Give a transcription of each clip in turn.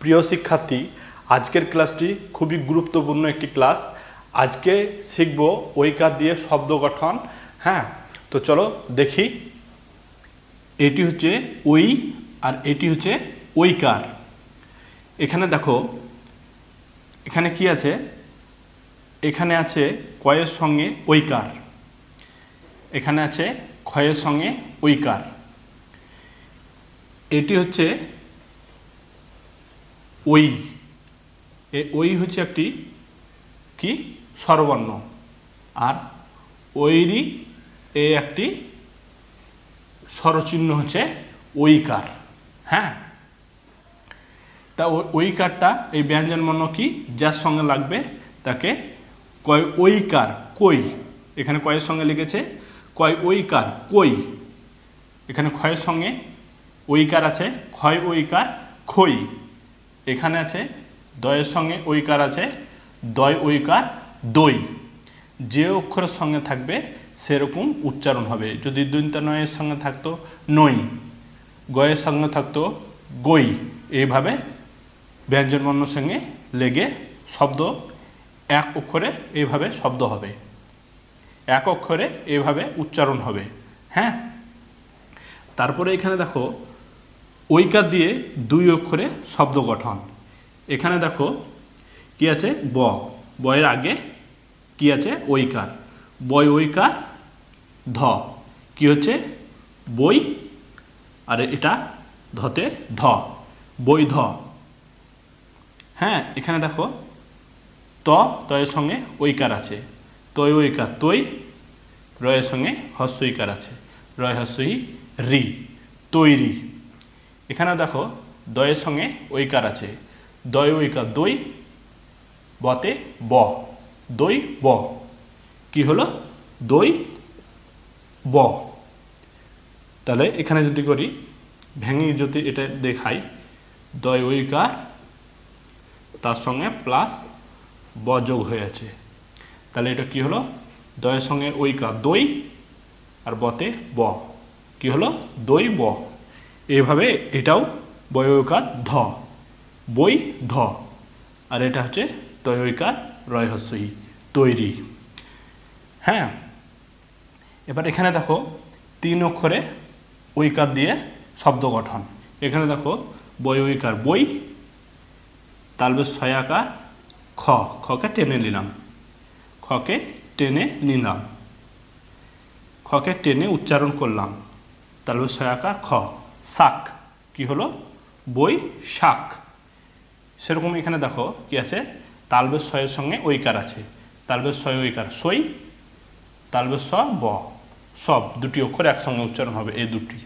প্রিয় শিক্ষার্থী, আজকের ক্লাসটি খুবই গুরুত্বপূর্ণ একটি ক্লাস। আজকে শিখব ঐকার দিয়ে শব্দ গঠন হ্যাঁ? তো চলো দেখি। এটি হচ্ছে ওই আর এটি হচ্ছে ঐকার এখানে দেখো, এখানে কি আছে? এখানে আছে কয়ের সঙ্গে ঐকার এখানে আছে ক্ষয়ের সঙ্গে ঐকার এটি হচ্ছে ওই। এ ওই হচ্ছে একটি কি? স্বরবর্ণ। আর ওইরই এ একটি স্বরচিহ্ন হচ্ছে ঐকার। হ্যাঁ? তা ওই ঐকারটা, এই ব্যঞ্জনবর্ণ কি? যার সঙ্গে লাগবে তাকে কয় ঐকার, কই। এখানে কয়ের সঙ্গে লিখেছে, কয় ঐকার, কই। এখানে ক্ষয়ের সঙ্গে ঐকার আছে, ক্ষয় ঐকার খই এখানে আছে, দয়ের সঙ্গে ঐকার আছে, দয়, ঐকার দই যে অক্ষরের সঙ্গে থাকবে, সেরকম উচ্চারণ হবে। যদি দন্তা নয়ের সঙ্গে থাকতো নই গয়ের সঙ্গে থাকতো গই এইভাবে ব্যঞ্জনবর্ণের সঙ্গে লেগে শব্দ, এক অক্ষরে এইভাবে শব্দ হবে। এক অক্ষরে এইভাবে উচ্চারণ হবে। হ্যাঁ? তারপরে এখানে দেখো ঐকার দিয়ে দুই অক্ষরে শব্দ গঠন। এখানে দেখো, কি আছে? ব। বয়ের আগে কি আছে? ঐকার বয় ঐকার ধ। কি হচ্ছে? বই, আর এটা ধতে ধ। বৈধ হ্যাঁ এখানে দেখো, ত, তয়ের সঙ্গে ঐকার আছে। তৈ ঐকার তৈ, রয়ের সঙ্গে হস্যইকার আছে। রয় হস্যই, রি। তৈরি। এখানে দেখো, দয়ের সঙ্গে ঐকার আছে। দয় ঐকার, দই বতে ব। দই ব। কি হলো? দই ব। তাহলে এখানে যদি করি, ভেঙে যদি এটা দেখাই, দয় ঐকার তার সঙ্গে প্লাস ব যোগ হয়ে আছে। তাহলে এটা কি হলো? দয়ের সঙ্গে ঐকার, দই আর বতে ব। কি হলো? দই ব। এইভাবে এটাও বয়কার ধ, বই ধ। আর এটা হচ্ছে তয়কার রয় হস্যই তৈরি। হ্যাঁ এবার এখানে দেখো তিন অক্ষরে ঐকার দিয়ে শব্দ গঠন। এখানে দেখো বই ঐকার বই তালবে ছয়াকার খ, খকে টেনে নিলাম। খকে টেনে নিলাম। খকে টেনে উচ্চারণ করলাম। তালবে ছয়াকার খ। শাক। কি হলো? বই, শাক। সেরকম এখানে দেখো কি আছে? তালবের ছয়ের সঙ্গে ঐকার আছে। তালবের ছয় ঐকার। সই, তালবের স, ব। সব দুটি অক্ষর একসঙ্গে উচ্চারণ হবে এই দুটি।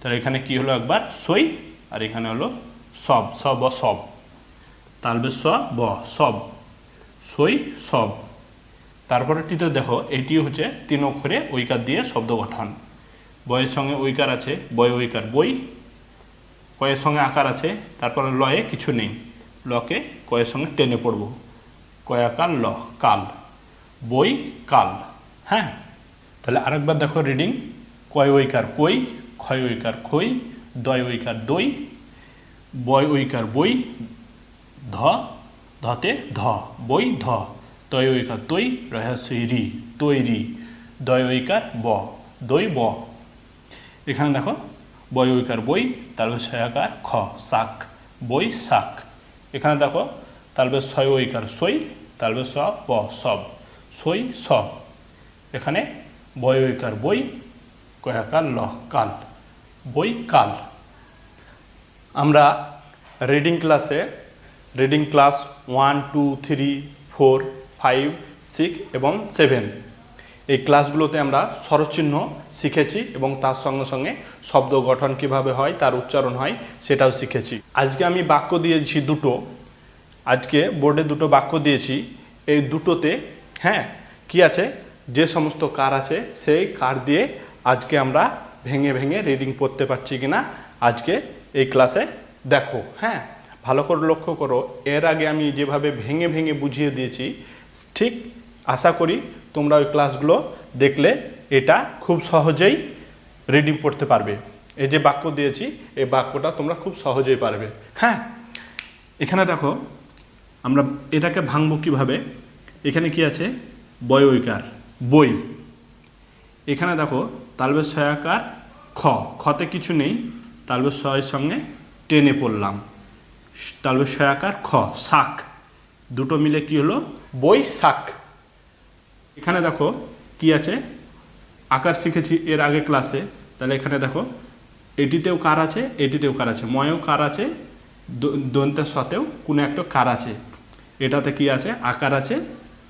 তাহলে এখানে কি হলো একবার? সই, আর এখানে হলো সব, স, ব, সব। তালবের স, ব, সব। সই, সব। তারপরে টিতে দেখো এটি হচ্ছে তিন অক্ষরে ঐকার দিয়ে শব্দ গঠন। বয়ের সঙ্গে ঐকার আছে বয় ঐকার বই কয়ের সঙ্গে আকার আছে, তারপরে লয়ে কিছু নেই। লকে কয়ের সঙ্গে টেনে পড়ব। কয়াকার ল, কাল। বই, কাল। হ্যাঁ? তাহলে আরেকবার দেখো রিডিং কয় ঐকার কই? ক্ষয় ঐকার খই দয় ঐকার দই। বয় ঐকার বই। ধ, ধতে ধ। বই, ধ। তয় ঐকার তৈ। রহস্যই রি, তৈরি। দয় ঐকার ব। দই, ব। এখানে দেখো, বই ঐকার বই তালবে ছয়াকার খ শাক বই শাক এখানে দেখো তালবে ছয় ঐকার সই তালবে স ব সব। সই সব এখানে বই ঐকার বই কয়াকার ল, কাল। বই, কাল। আমরা রিডিং ক্লাসে reading class one two three four five six এবং সেভেন এই ক্লাসগুলোতে আমরা স্বরচিহ্ন শিখেছি এবং তার সঙ্গে সঙ্গে শব্দ গঠন কীভাবে হয়, তার উচ্চারণ হয়, সেটাও শিখেছি। আজকে আমি বাক্য দিয়েছি দুটো। আজকে বোর্ডে দুটো বাক্য দিয়েছি। এই দুটোতে হ্যাঁ কি আছে? যে সমস্ত কার আছে, সেই কার দিয়ে আজকে আমরা ভেঙে ভেঙে রিডিং পড়তে পারছি কিনা আজকে এই ক্লাসে দেখো হ্যাঁ। ভালো করে লক্ষ্য করো, এর আগে আমি যেভাবে ভেঙে ভেঙে বুঝিয়ে দিয়েছি, ঠিক আশা করি তোমরা ওই ক্লাসগুলো দেখলে এটা খুব সহজেই রিডিং পড়তে পারবে। এই যে বাক্য দিয়েছি, এই বাক্যটা তোমরা খুব সহজেই পারবে। হ্যাঁ এখানে দেখো, আমরা এটাকে ভাঙবো কীভাবে? এখানে কি আছে? বয় ঐকার বই। এখানে দেখো, তালবে সয়াকার খ। খতে কিছু নেই, তালবে সয়ের সঙ্গে টেনে পড়লাম। তালবে সয়াকার খ, শাক। দুটো মিলে কি হলো? বই, শাক। এখানে দেখো কি আছে? আকার শিখেছি এর আগে ক্লাসে তাহলে এখানে দেখো, এটিতেও কার আছে, এটিতেও কার আছে। ময়েও কার আছে দন্তের সাথেও কোনো একটা কার আছে। এটাতে কি আছে? আকার আছে,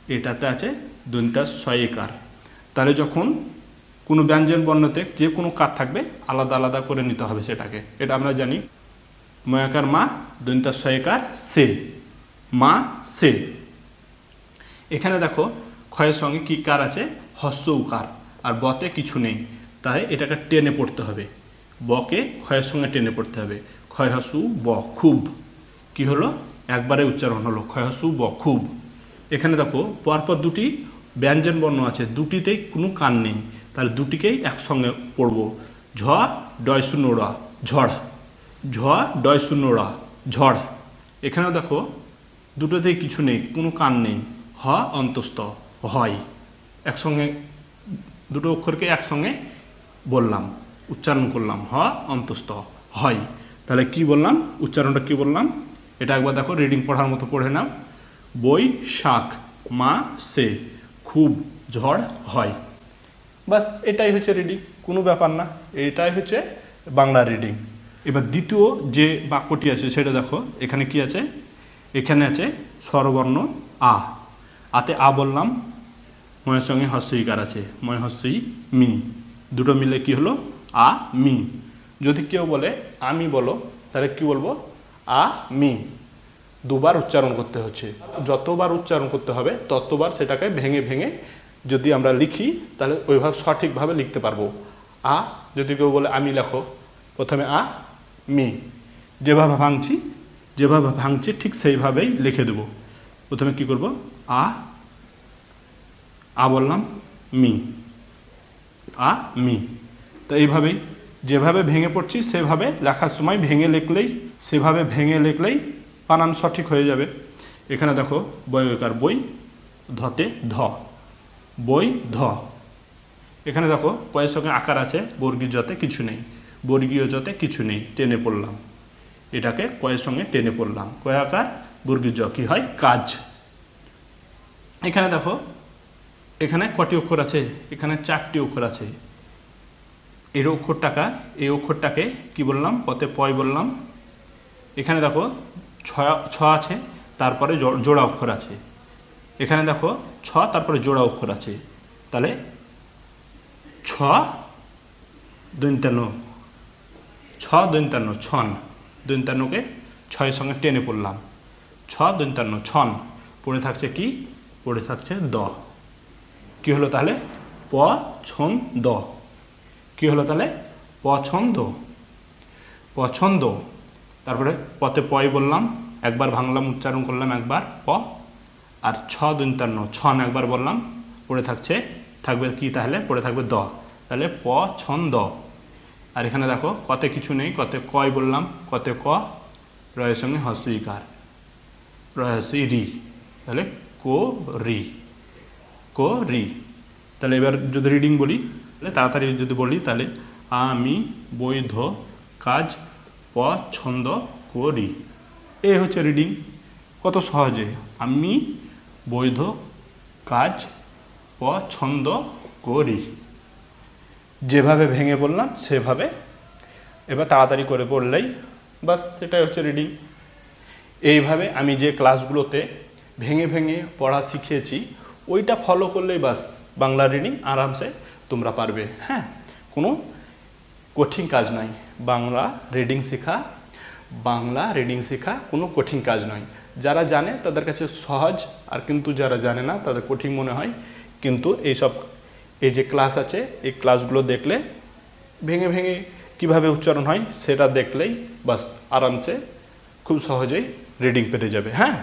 এটাতে আছে দন্তার কার। তাহলে যখন কোনো ব্যঞ্জন বর্ণতে যে কোনো কার থাকবে, আলাদা আলাদা করে নিতে হবে সেটাকে। এটা আমরা জানি। ময়াকার মা দন্তার কার, সে। মা, সে। এখানে দেখো ক্ষয়ের সঙ্গে কি কার আছে? হস্য উকার আর বতে কিছু নেই। তাই এটাকে টেনে পড়তে হবে। বকে ক্ষয়ের সঙ্গে টেনে পড়তে হবে। ক্ষয় হসু ব, খুব। কি হলো? একবারে উচ্চারণ হলো। ক্ষয় হসু ব, খুব। এখানে দেখো, পরপর দুটি ব্যঞ্জন বর্ণ আছে। দুটিতেই কোনো কান নেই। তাহলে দুটিকেই একসঙ্গে পড়ব। ঝ, ডয় শূন্য রা, ঝড়। ঝ, ডয় শূন্য রা, ঝড়। এখানেও দেখো, দুটোতেই কিছু নেই, কোনো কান নেই। হ, অন্তস্থ। হয়। একসঙ্গে, দুটো অক্ষরকে একসঙ্গে বললাম, উচ্চারণ করলাম, হ, অন্তস্থ, হয়। তাহলে কি বললাম? উচ্চারণটা কি বললাম? এটা একবার দেখো রিডিং পড়ার মতো পড়ে নাও। বই, শাক, মা, সে, খুব, ঝড়, হয়। বাস, এটাই হচ্ছে রিডিং কোনো ব্যাপার না। এটাই হচ্ছে বাংলা রিডিং এবার দ্বিতীয় যে বাক্যটি আছে, সেটা দেখো, এখানে কি আছে? এখানে আছে, স্বরবর্ণ, আ। আতে আ বললাম ময়ের সঙ্গে হস্যইকার আছে। ময় হস্যই মি দুটো মিলে কি হলো? আ মি যদি কেউ বলে আমি বলো, তাহলে কি বলব? আ মি। দুবার উচ্চারণ করতে হচ্ছে। যতবার উচ্চারণ করতে হবে, ততবার সেটাকে ভেঙে ভেঙে যদি আমরা লিখি, তাহলে ওইভাবে সঠিকভাবে লিখতে পারব। আ, যদি কেউ বলে আমি লেখো, প্রথমে আ, মি। যেভাবে ভাঙছি যেভাবে ভাঙছি ঠিক সেইভাবেই লিখে দেব। প্রথমে কি করব? আ আ বললাম, মি। আ, মি। তো এইভাবেই যেভাবে ভেঙে পড়ছি, সেভাবে লেখার সময় ভেঙে লিখলেই, সেভাবে ভেঙে লিখলেই বানান সঠিক হয়ে যাবে। এখানে দেখো বয়কার বই ধতে ধ। বই ধ। এখানে দেখো পয়ের সঙ্গে আকার আছে বর্গীয় জতে কিছু নেই। বর্গীয় জতে কিছু নেই, টেনে পড়লাম। এটাকে কয়ের সঙ্গে টেনে পড়লাম। কয় আকার? বর্গীয় জ। কি হয়? কাজ। এখানে দেখো এখানে কটি অক্ষর আছে? এখানে চারটি অক্ষর আছে। এর অক্ষরটাকা, এই অক্ষরটাকে কি বললাম? পথে পয় বললাম। এখানে দেখো ছ ছ আছে, তারপরে জোড়া অক্ষর আছে। এখানে দেখো, ছ, তারপরে জোড়া অক্ষর আছে। তাহলে ছ, দৈন্তান্ন। ছ, দৈন্তান্ন, ছন। দৈন্তান্নকে ছয়ের সঙ্গে টেনে পড়লাম। ছ, দৈন্তান্ন, ছন। পড়ে থাকছে কি? পড়ে থাকছে দ। কি হলো তাহলে? প ছন দ কি হলো তাহলে? পছন্দ। পছন্দ। তারপরে পথে পয় বললাম, একবার ভাঙলাম, উচ্চারণ করলাম, একবার প। আর ছ দন্তান্ন ছন একবার বললাম, পড়ে থাকছে, থাকবে কি তাহলে? পড়ে থাকবে দ। তাহলে প ছন দ আর এখানে দেখো, কতে কিছু নেই, কতে কয় বললাম, কতে ক, রয়ের সঙ্গে হস্যইকার রহস্যই রি। তাহলে কো রি। কো রি তাহলে এবার যদি রিডিং বলি, তাহলে তাড়াতাড়ি যদি বলি, তাহলে আমি বৈধ কাজ পছন্দ করি। এ হচ্ছে রিডিং কত সহজে? আমি বৈধ কাজ পছন্দ করি। যেভাবে ভেঙে বললাম সেভাবে। এবার তাড়াতাড়ি করে পড়লেই, বাস সেটাই হচ্ছে রিডিং এইভাবে আমি যে ক্লাসগুলোতে ভেঙে ভেঙে পড়া শিখিয়েছি ওইটা ফলো করলেই বাস, বাংলা রিডিং আরামসে তোমরা পারবে। হ্যাঁ কোনো কঠিন কাজ নয় বাংলা রিডিং শেখা, বাংলা রিডিং শেখা, কোনো কঠিন কাজ নয় যারা জানে তাদের কাছে সহজ, আর কিন্তু যারা জানে না তাদের কঠিন মনে হয়। কিন্তু এইসব, এই যে ক্লাস আছে, এই ক্লাসগুলো দেখলে ভেঙে ভেঙে কীভাবে উচ্চারণ হয়, সেটা দেখলেই বাস আরামসে খুব সহজেই রিডিং পেতে যাবে। হ্যাঁ?